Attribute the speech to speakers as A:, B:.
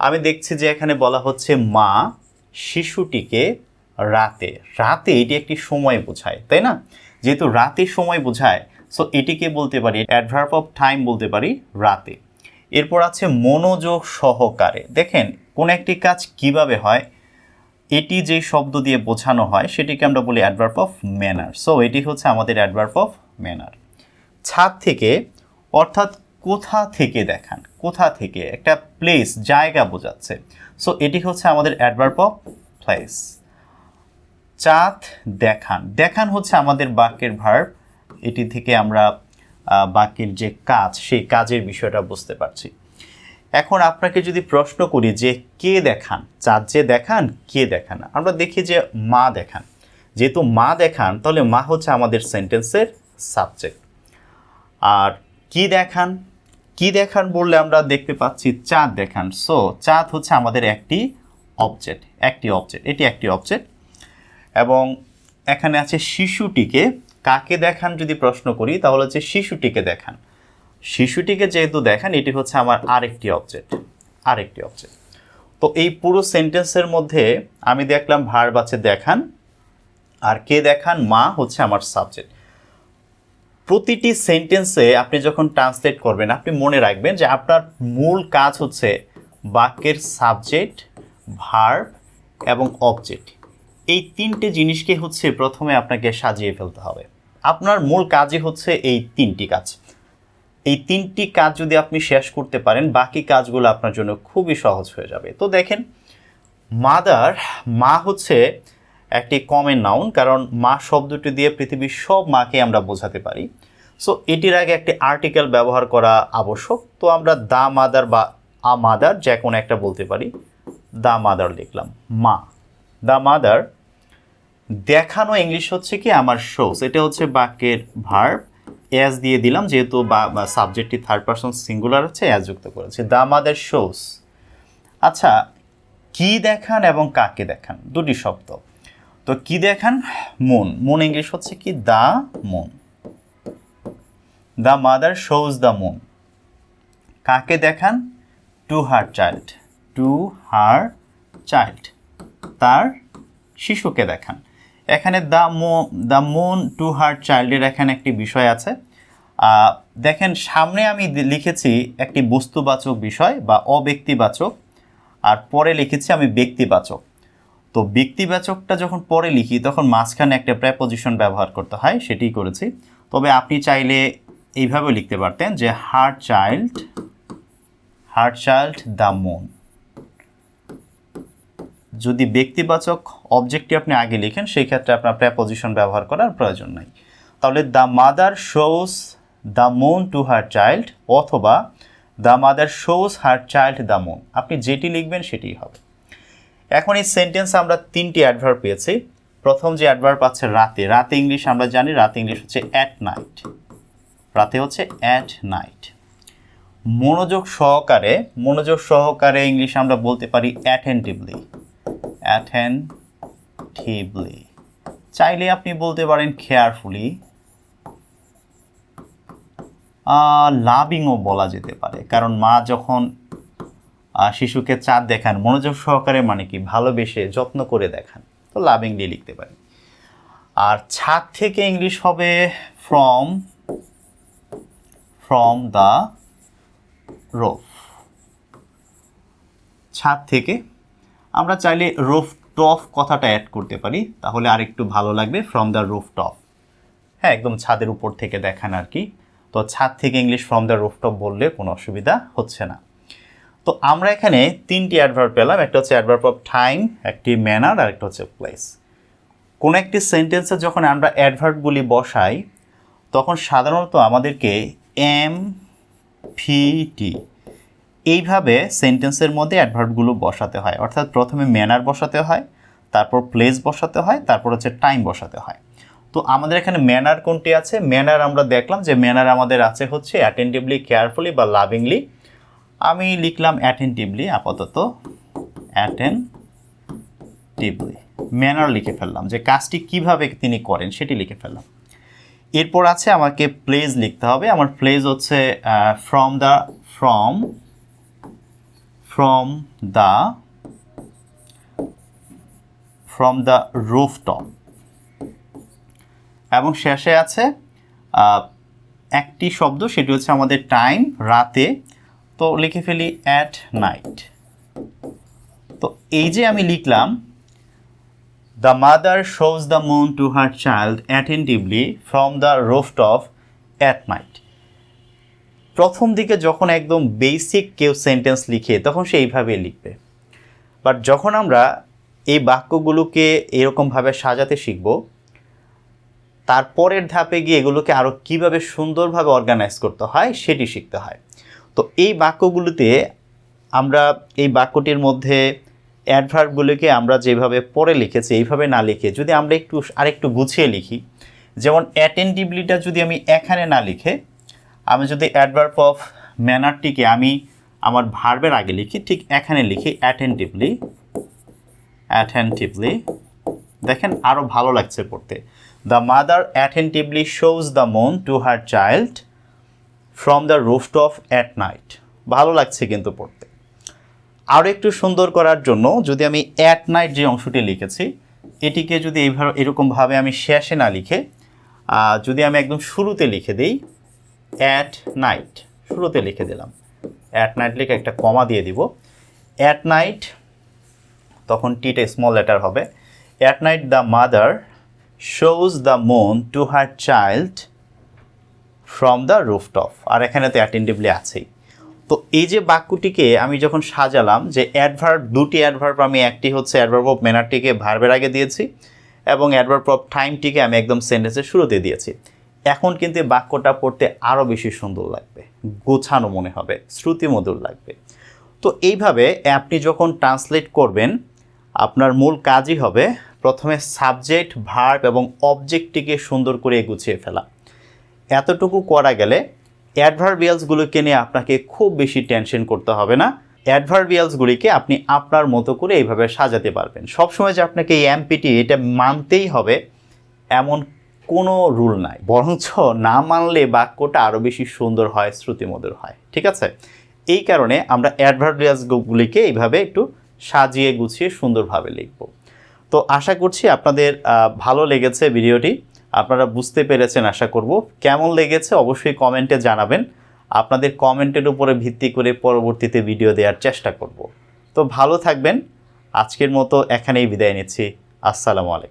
A: আমি দেখছি যে এখানে বলা হচ্ছে মা শিশুটিকে রাতে রাতে এটি একটি সময় বোঝায়, তাই না? যেহেতু রাতে সময় বোঝায় সো এটিকে বলতে পারি অ্যাডভার্ব অফ টাইম বলতে পারি রাতে। এরপর আছে মনোযোগ সহকারে। দেখেন, কোন একটি কাজ কীভাবে হয়, এটি যে শব্দ দিয়ে বোঝানো হয়, সেটিকে আমরা বলি অ্যাডভার্ব অফ ম্যানার সো এটি হচ্ছে আমাদের অ্যাডভার্ব অফ ম্যানার ছাদ থেকে, অর্থাৎ কোথা থেকে দেখান? কোথা থেকে? একটা প্লেস জায়গা বোঝাচ্ছে। সো এটি হচ্ছে আমাদের অ্যাডভার্ব অফ প্লেস চাঁদ দেখান। দেখান হচ্ছে আমাদের বাক্যের ভার্ব এটি থেকে আমরা বাক্যের যে কাজ, সেই কাজের বিষয়টা বুঝতে পারছি। এখন আপনাকে যদি প্রশ্ন করি যে কে দেখান? চাঁদ যে দেখান, কে দেখান? আমরা দেখি যে মা দেখান। যেহেতু মা দেখান, তাহলে মা হচ্ছে আমাদের সেন্টেন্সের সাবজেক্ট আর কি দেখান? কি দেখান বললে আমরা দেখতে পাচ্ছি চাঁদ দেখান। সো চাঁদ হচ্ছে আমাদের একটি অবজেক্ট একটি অবজেক্ট এটি একটি অবজেক্ট এবং এখানে আছে শিশুটিকে। কাকে দেখান যদি প্রশ্ন করি, তাহলে হচ্ছে শিশুটিকে দেখান। শিশুটিকে যেহেতু দেখান, এটি হচ্ছে আমার আরেকটি অবজেক্ট আরেকটি অবজেক্ট তো এই পুরো সেন্টেন্সের মধ্যে আমি দেখলাম ভার আছে দেখান, আর কে দেখান? মা হচ্ছে আমার সাবজেক্ট প্রতিটি সেন্টেন্সে আপনি যখন ট্রান্সলেট করবেন, আপনি মনে রাখবেন যে আপনার মূল কাজ হচ্ছে বাক্যের সাবজেক্ট ভার্ব এবং অবজেক্ট এই তিনটে জিনিসকে হচ্ছে প্রথমে আপনাকে সাজিয়ে ফেলতে হবে। আপনার মূল কাজই হচ্ছে এই তিনটি কাজ। এই তিনটি কাজ যদি আপনি শেষ করতে পারেন, বাকি কাজগুলো আপনার জন্য খুবই সহজ হয়ে যাবে। তো দেখেন মাদার মা হচ্ছে একটি কমন নাউন কারণ মা শব্দটি দিয়ে পৃথিবীর সব মাকে আমরা বোঝাতে পারি। সো এটির আগে একটি আর্টিকেল ব্যবহার করা আবশ্যক। তো আমরা দা মাদার বা আ মাদার যে কোনো একটা বলতে পারি। দা মাদার লিখলাম। মা। দা মাদার দেখানো ইংলিশ হচ্ছে কি? আমার শোস এটা হচ্ছে বাক্যের ভার্ব অ্যাজ দিয়ে দিলাম, যেহেতু বা সাবজেক্টটি থার্ড পারসন সিঙ্গুলার হচ্ছে অ্যাজ যুক্ত করেছি। দা মাদার শোস আচ্ছা কি দেখান এবং কাকে দেখান? দুটি শব্দ। তো কি দেখান? মুন। মুন ইংলিশ হচ্ছে কি? The moon. The mother shows the moon. কাকে দেখান? To her child. To her child. তার শিশুকে দেখান। এখানে দ্য মো দ্য মুন, টু হার চাইল্ডের এখানে একটি বিষয় আছে। দেখেন, সামনে আমি লিখেছি একটি বস্তুবাচক বিষয় বা অব্যক্তিবাচক, আর পরে লিখেছি আমি ব্যক্তিবাচক। তো ব্যক্তিবাচকটা যখন পরে লিখি, তখন মাঝখানে একটা প্রেপোজিশন ব্যবহার করতে হয়, সেটাই করেছি। তবে আপনি চাইলে এইভাবে লিখতে পারতেন যে her child her child the moon যদি ব্যক্তিবাচক অবজেক্টটি আপনি আগে লিখেন, সেই ক্ষেত্রে আপনার প্রেপোজিশন ব্যবহার করার প্রয়োজন নাই। তাহলে the mother shows the moon to her child অথবা the mother shows her child the moon আপনি যেটি লিখবেন, সেটিই হবে। এখন এই সেন্টেন্স আমরা তিনটি অ্যাডভার্ব পেয়েছি। প্রথম যে অ্যাডভার্ব আছে রাতে রাতে ইংলিশ আমরা জানি, রাতে ইংলিশ হচ্ছে অ্যাট নাইট রাতে হচ্ছে অ্যাট নাইট মনোযোগ সহকারে মনোযোগ সহকারে ইংলিশ আমরা বলতে পারি অ্যাটেন্টিভলি অ্যাটেন্টিভলি চাইলে আপনি বলতে পারেন কেয়ারফুলি লাভিংও বলা যেতে পারে, কারণ মা যখন শিশুকে চাঁদ দেখান, মনোযোগ সহকারে মানে কি, ভালোবেসে যত্ন করে দেখান। তো লাভিংলি লিখতে পারি। আর ছাদ থেকে ইংলিশ হবে ফ্রম ফ্রম দ্য রোফ ছাদ থেকে, আমরা চাইলে রুফ টপ কথাটা অ্যাড করতে পারি, তাহলে আরেকটু ভালো লাগবে ফ্রম দ্য রুফ টপ হ্যাঁ একদম ছাদের উপর থেকে দেখান আর কি। তো ছাদ থেকে ইংলিশ ফ্রম দ্য রুফটপ বললে কোনো অসুবিধা হচ্ছে না। তো আমরা এখানে তিনটি অ্যাডভার্ব পেলাম, একটা হচ্ছে অ্যাডভার্ব অফ টাইম একটি ম্যানার আর একটা হচ্ছে প্লেস কোনো একটি সেন্টেন্সে যখন আমরা অ্যাডভার্বগুলি বসাই, তখন সাধারণত আমাদেরকে এম টি এইভাবে সেন্টেন্সের মধ্যে অ্যাডভার্বগুলো বসাতে হয়। অর্থাৎ প্রথমে ম্যানার বসাতে হয়, তারপর প্লেস বসাতে হয়, তারপর হচ্ছে টাইম বসাতে হয়। তো আমাদের এখানে ম্যানার কোনটি আছে? ম্যানার আমরা দেখলাম যে ম্যানার আমাদের আছে হচ্ছে অ্যাটেন্টিভলি কেয়ারফুলি বা লাভিংলি আমি লিখলাম অ্যাটেন্টিভলি আপাতত অ্যাটেন্টিভলি ম্যানার লিখে ফেললাম, যে কাজটি কীভাবে তিনি করেন, সেটি লিখে ফেললাম। এরপর আছে আমাকে প্লেস লিখতে হবে। আমার প্লেস হচ্ছে from the from from the from the rooftop এবং শেষে আছে একটি শব্দ, সেটি হচ্ছে আমাদের টাইম রাতে তো লিখে ফেলি অ্যাট নাইট তো এই যে আমি লিখলাম the mother shows the moon to her child attentively from the rooftop at night প্রথম দিকে যখন একদম বেসিক কেউ সেন্টেন্স লিখে, তখন সে এইভাবে লিখবে। বাট যখন আমরা এই বাক্যগুলোকে এরকমভাবে সাজাতে শিখব, তারপরের ধাপে গিয়ে এগুলোকে আরও কীভাবে সুন্দরভাবে অর্গানাইজ করতে হয়, সেটি শিখতে হয়। তো এই বাক্যগুলোতে আমরা এই বাক্যটির মধ্যে অ্যাডভার্বগুলোকে আমরা যেভাবে পরে লিখেছি, এইভাবে না লিখে যদি আমরা একটু, আরেকটু গুছিয়ে লিখি, যেমন অ্যাটেন্টিভলিটা যদি আমি এখানে না লিখে, আমি যদি অ্যাডভার্ব অফ ম্যানারটিকে আমি আমার ভার্বের আগে লিখি, ঠিক এখানে লিখি অ্যাটেন্টিভলি অ্যাটেন্টিভলি দেখেন আরও ভালো লাগছে পড়তে। The mother attentively shows the moon to her child from the rooftop at night ভালো লাগছে কিন্তু পড়তে। আরও একটু সুন্দর করার জন্য যদি আমি অ্যাট নাইট যে অংশটি লিখেছি, এটিকে যদি এইভাবে এরকমভাবে আমি শেষে না লিখে যদি আমি একদম শুরুতে লিখে দিই অ্যাট নাইট শুরুতে লিখে দিলাম। অ্যাট নাইট লিখে একটা কমা দিয়ে দিব। অ্যাট নাইট তখন টিটা স্মল লেটার হবে। At night the mother shows the moon to her child from the rooftop আর এখানে তো অ্যাটেন্টিভলি আছেই। তো এই যে বাক্যটিকে আমি যখন সাজালাম যে অ্যাডভার্ব দুটি অ্যাডভার্ব আমি, একটি হচ্ছে অ্যাডভার্ব অফ ম্যানারটিকে ভার্বের আগে দিয়েছি এবং অ্যাডভার্ব অফ টাইমটিকে আমি একদম সেন্টেন্সের শুরুতে দিয়েছি। এখন কিন্তু বাক্যটা পড়তে আরও বেশি সুন্দর লাগবে, গোছানো মনে হবে, শ্রুতিমধুর লাগবে। তো এইভাবে আপনি যখন ট্রান্সলেট করবেন, আপনার মূল কাজই হবে প্রথমে সাবজেক্ট ভার্ব এবং অবজেক্টটিকে সুন্দর করে গুছিয়ে ফেলা। এতটুকু করা গেলে অ্যাডভার্বিয়ালসগুলোকে নিয়ে আপনাকে খুব বেশি টেনশন করতে হবে না। অ্যাডভার্বিয়ালসগুলিকে আপনি আপনার মতো করে এইভাবে সাজাতে পারবেন। সবসময় যে আপনাকে এই এমপিটি এটা মানতেই হবে, এমন কোনো রুল নাই। বরঞ্চ না মানলে বাক্যটা আরও বেশি সুন্দর হয়, শ্রুতিমধুর হয়। ঠিক আছে? এই কারণে আমরা অ্যাডভার্বিয়ালসগুলিকে এইভাবে একটু সাজিয়ে গুছিয়ে সুন্দরভাবে লিখব। তো আশা করছি আপনাদের ভালো লেগেছে ভিডিওটি। আপনারা বুঝতে পেরেছেন, আশা করব। কেমন লেগেছে অবশ্যই কমেন্টে জানাবেন। আপনাদের কমেন্টের উপরে ভিত্তি করে পরবর্তীতে ভিডিও দেওয়ার চেষ্টা করব। তো ভালো থাকবেন। আজকের মতো এখানেই বিদায় নিচ্ছি। আসসালামু আলাইকুম।